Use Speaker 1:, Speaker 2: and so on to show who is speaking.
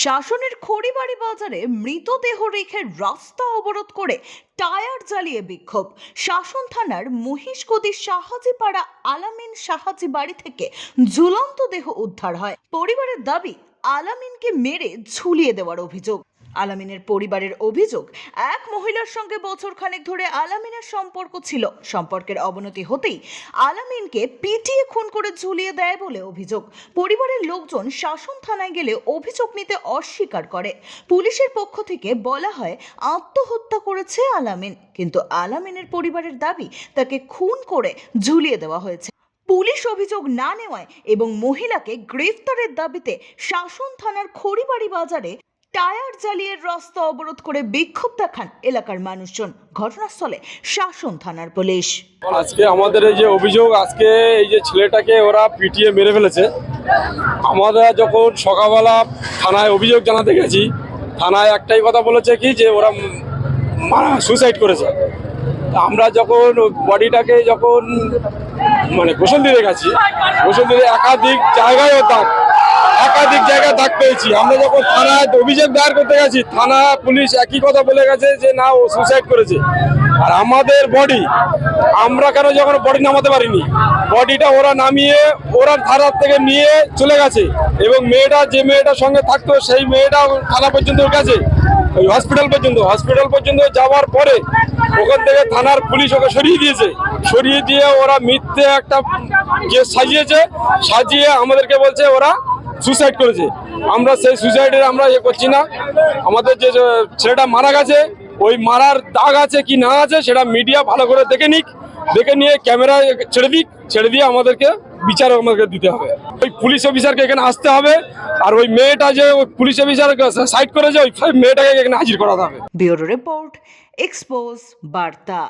Speaker 1: শাসনের খড়িবাড়ি বাজারে মৃতদেহ রেখে রাস্তা অবরোধ করে টায়ার জ্বালিয়ে বিক্ষোভ। শাসন থানার মহিষগদি সাহাজিপাড়া আলামিন সাহাজি বাড়ি থেকে ঝুলন্ত দেহ উদ্ধার হয়। পরিবারের দাবি, আলামিনকে মেরে ঝুলিয়ে দেওয়ার অভিযোগ। আলামিনের পরিবারের অভিযোগ, এক মহিলার সঙ্গে বছর খানেক ধরে আলামিনের সম্পর্ক ছিল। সম্পর্কের অবনতি হতেই আলামিনকে পিটিয়ে খুন করে ঝুলিয়ে দেয় বলে অভিযোগ। পরিবারের লোকজন শাসন থানায় গেলে অভিযোগ নিতে অস্বীকার করে। পুলিশের পক্ষ থেকে বলা হয়, আত্মহত্যা করেছে আলামিন, কিন্তু আলামিনের পরিবারের দাবি তাকে খুন করে ঝুলিয়ে দেওয়া হয়েছে। পুলিশ অভিযোগ না নেওয়ায় এবং মহিলাকে গ্রেফতারের দাবিতে শাসন থানার খড়িবাড়ি বাজারে টায়ার জ্বালিয়ে রাস্তা অবরোধ করে বিক্ষোভ দেখান এলাকার মানুষজন। ঘটনাস্থলে শাসন থানার পুলিশ।
Speaker 2: আজকে আমাদের এই যে অভিযোগ, আজকে এই যে ছেলেটাকে ওরা পিটিয়ে মেরে ফেলেছে। আমরা যখন সকালবেলা থানায় অভিযোগ জানাতে গেছি, থানায় একটাই কথা বলেছে কি যে ওরা সুসাইড করেছে। আমরা যখন বডিটাকে যখন মানে গোসল দিতে গেছি, গোসল দিতে একাধিক জায়গায় দাগ একাধিক জায়গায় দাগ পেয়েছি। আমরা যখন থানায় অভিযোগ দায়ের করতে গেছি, থানা পুলিশ একই কথা বলে গেছে যে, না, ও সুসাইড করেছে। আর আমাদের বডি আমরা কেন যখন বডি নামাতে পারিনি? বডিটা ওরা নামিয়ে, ওরা ধারার থেকে নিয়ে চলে গেছে এবং মেয়েটা, যে মেয়েটার সঙ্গে থাকতো, সেই মেয়েটা থানা পর্যন্ত গেছে। ওই হসপিটাল পর্যন্ত। হসপিটাল পর্যন্ত যাওয়ার পরে ওখান থেকে থানার পুলিশ ওকে সরিয়ে দিয়েছে। সরিয়ে দিয়ে ওরা মিথ্যে একটা কেস সাজিয়েছে, সাজিয়ে আমাদেরকে বলছে ওরা সুসাইড করেছে। আমরা সেই সুসাইডের আমরা ইয়ে করছি না। আমাদের যে যে ছেলেটা মারা গেছে, ওই মারার দাগ আছে কি না আছে সেটা মিডিয়া ভালো করে দেখে নিক। দেখে নিয়ে ক্যামেরা ছেড়ে দিক। ছেড়ে দিয়ে আমাদেরকে বিচার আমাদেরকে দিতে হবে। ওই পুলিশ অফিসারকে এখানে আসতে হবে। আর ওই মেয়েটা যে, ওই পুলিশ অফিসার সাইড করেছে, ওই মেয়েটাকে এখানে হাজির করাতে হবে।
Speaker 1: ব্যুরো রিপোর্ট, এক্সপোজ, বার্তা।